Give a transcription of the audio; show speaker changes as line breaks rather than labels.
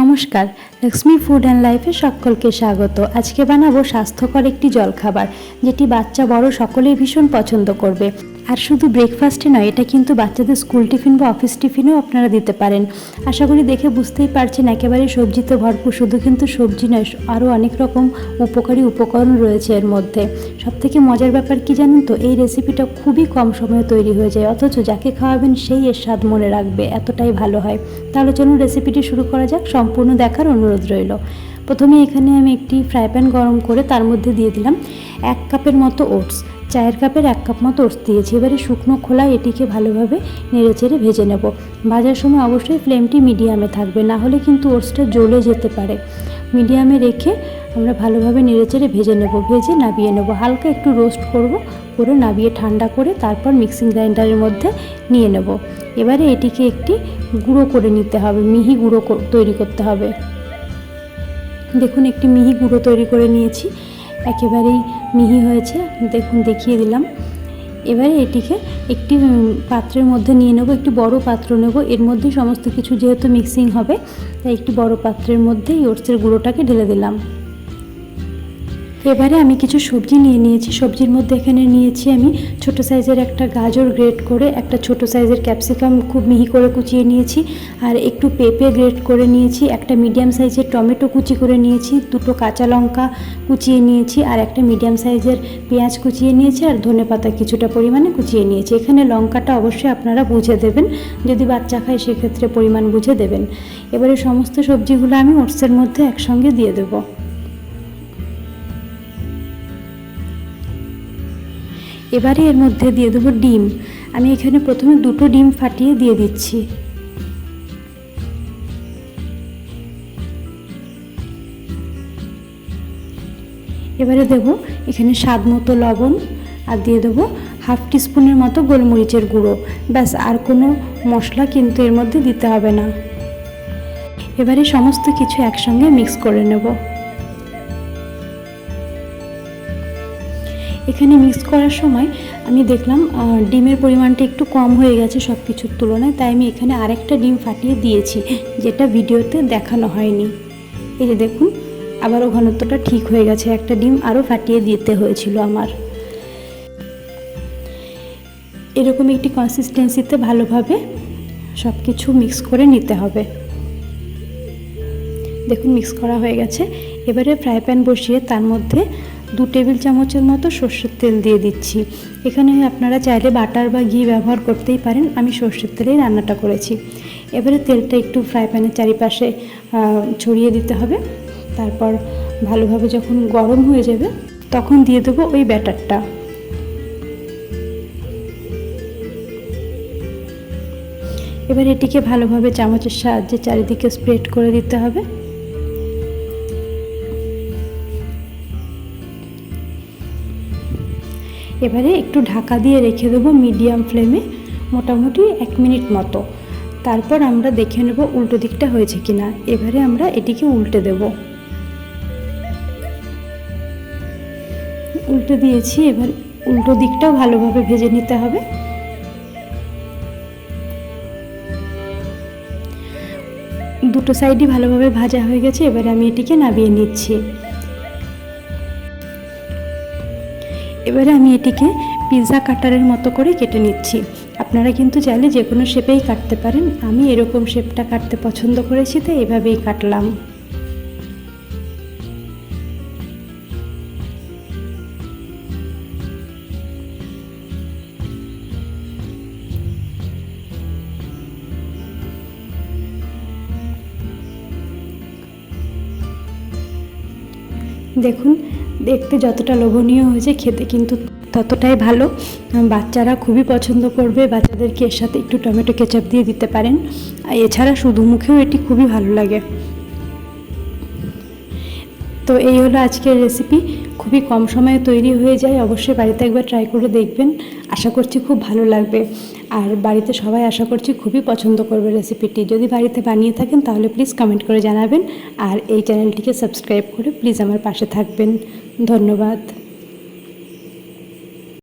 নমস্কার, Lakshmi food and লাইফে সকলকে স্বাগত। আজকে বানাবো স্বাস্থ্যকর একটি জলখাবার, যেটি বাচ্চা বড় সকলেই ভীষণ পছন্দ করবে। আর শুধু ব্রেকফাস্টে নয়, এটা কিন্তু বাচ্চাদের স্কুল টিফিন বা অফিস টিফিনেও আপনারা দিতে পারেন। আশা করি দেখে বুঝতেই পারছেন, একেবারে সবজিতে ভরপুর, শুধু কিন্তু সবজি নয়, আরও অনেক রকম উপকারী উপকরণ রয়েছে এর মধ্যে। সবথেকে মজার ব্যাপার কি জানেন তো, এই রেসিপিটা খুবই কম সময়ে তৈরি হয়ে যায়, অথচ যাকে খাওয়াবেন সেই এর স্বাদ মনে রাখবে, এতটাই ভালো হয়। তাহলে চলুন রেসিপিটি শুরু করা যাক, সম্পূর্ণ দেখার অনুরোধ রইল। প্রথমে এখানে আমি একটি ফ্রাই প্যান গরম করে তার মধ্যে দিয়ে দিলাম এক কাপের মতো ওটস চায়ের কাপের এক কাপ মতো ওটস দিয়েছি। এবারে শুকনো খোলায় এটিকে ভালোভাবে নেড়ে চেড়ে ভেজে নেব। ভাজার সময় অবশ্যই ফ্লেমটি মিডিয়ামে থাকবে, না হলে কিন্তু ওটসটা জ্বলে যেতে পারে। মিডিয়ামে রেখে আমরা ভালোভাবে নেড়ে চেড়ে ভেজে নেব। ভেজে নাবিয়ে নেব। হালকা একটু রোস্ট করব, করে নাবিয়ে ঠান্ডা করে তারপর মিক্সিং গ্রাইন্ডারের মধ্যে নিয়ে নেব। এবারে এটিকে একটি গুঁড়ো করে নিতে হবে, মিহি গুঁড়ো তৈরি করতে হবে। দেখুন, একটি মিহি গুঁড়ো তৈরি করে নিয়েছি। একেবারেই মিহি হয়েছে। দেখুন, দেখিয়ে দিলাম। এবারে এটিকে একটি পাত্রের মধ্যে নিয়ে নেব। একটি বড় পাত্র নেব। এর মধ্যে সমস্ত কিছু যেহেতু মিক্সিং হবে, তাই একটি বড় পাত্রের মধ্যে ওটসের গুঁড়োটাকে ঢেলে দিলাম। এবারে আমি কিছু সবজি নিয়ে নিয়েছি। সবজির মধ্যে এখানে নিয়েছি আমি ছোট সাইজের একটা গাজর গ্রেট করে, একটা ছোট সাইজের ক্যাপসিকাম খুব মিহি করে কুচিয়ে নিয়েছি আর একটু পেঁপে গ্রেট করে নিয়েছি, একটা মিডিয়াম সাইজের টমেটো কুচি করে নিয়েছি, দুটো কাঁচা লঙ্কা কুচিয়ে নিয়েছি আর একটা মিডিয়াম সাইজের পেঁয়াজ কুচিয়ে নিয়েছি আর ধনেপাতা কিছুটা পরিমাণে কুচিয়ে নিয়েছি। এখানে লঙ্কাটা অবশ্যই আপনারা বুঝে দেবেন, যদি বাচ্চা খায় সেক্ষেত্রে পরিমাণ বুঝে দেবেন। এবারে সমস্ত সবজিগুলো আমি ওটসের মধ্যে একসঙ্গে দিয়ে দেবো। এবারে এর মধ্যে দিয়ে দেবো ডিম। আমি এখানে প্রথমে দুটো ডিম ফাটিয়ে দিয়ে দিচ্ছি। এবারে দেবো এখানে স্বাদ মতো লবণ আর দিয়ে দেবো হাফ টিস্পুনের মতো গোলমরিচের গুঁড়ো। ব্যাস, আর কোনো মশলা কিন্তু এর মধ্যে দিতে হবে না। এবারে সমস্ত কিছু একসঙ্গে মিক্স করে নেব। এখানে মিক্স করার সময় আমি দেখলাম ডিমের পরিমাণটা একটু কম হয়ে গেছে সব কিছুর তুলনায়, তাই আমি এখানে আরেকটা ডিম ফাটিয়ে দিয়েছি, যেটা ভিডিওতে দেখানো হয়নি। এই যে দেখুন, আবারও ঘনত্বটা ঠিক হয়ে গেছে, একটা ডিম আরও ফাটিয়ে দিতে হয়েছিল আমার। এরকম একটি কনসিস্টেন্সিতে ভালোভাবে সব কিছু মিক্স করে নিতে হবে। দেখুন মিক্স করা হয়ে গেছে। এবারে ফ্রাই প্যান বসিয়ে তার মধ্যে দু টেবিল চামচের মতো সর্ষের তেল দিয়ে দিচ্ছি। এখানে আপনারা চাইলে বাটার বা ঘি ব্যবহার করতেই পারেন। আমি সর্ষের তেলেই রান্নাটা করেছি। এবারে তেলটা একটু ফ্রাই প্যানের চারিপাশে ছড়িয়ে দিতে হবে। তারপর ভালোভাবে যখন গরম হয়ে যাবে, তখন দিয়ে দেবো ওই ব্যাটারটা। এবার এটিকে ভালোভাবে চামচের সাহায্যে চারিদিকে স্প্রেড করে দিতে হবে। এবারে একটু ঢাকা দিয়ে রেখে দেবো মিডিয়াম ফ্লেমে মোটামুটি এক মিনিট মতো। তারপর আমরা দেখে নেব উল্টো দিকটা হয়েছে কিনা। এবারে আমরা এটিকে উল্টে দেব। উল্টে দিয়েছি, এবার উল্টো দিকটাও ভালোভাবে ভেজে নিতে হবে। দুটো সাইডই ভালোভাবে ভাজা হয়ে গেছে, এবারে আমি এটিকে নামিয়ে নিচ্ছি। এবারে আমি এটিকে পিৎজা কাটারের মতো করে কেটে নিচ্ছি। আপনারা কিন্তু চাইলে যে কোনো শেপেই কাটতে পারেন। আমি এরকম শেপটা কাটতে পছন্দ করেছি তো এভাবেই কাটলাম। দেখুন, দেখতে যতটা লোভনীয় হয়েছে, খেতে কিন্তু ততটাই ভালো। বাচ্চারা খুবই পছন্দ করবে, বাচ্চাদেরকে এর সাথে একটু টমেটো কেচাপ দিয়ে দিতে পারেন। আর এছাড়া শুধু মুখেও এটি খুবই ভালো লাগে। তো এই হলো আজকের রেসিপি খুবই কম সময়ে তৈরি হয়ে যায়, অবশ্যই বাড়িতে একবার ট্রাই করে দেখবেন। আশা করছি খুব ভালো লাগবে। আর বাড়িতে সবাই আশা করছি খুবই পছন্দ করবে রেসিপিটি যদি বাড়িতে বানিয়ে থাকেন, তাহলে প্লিজ কমেন্ট করে জানাবেন। আর এই চ্যানেলটিকে সাবস্ক্রাইব করে প্লিজ আমার পাশে থাকবেন। ধন্যবাদ।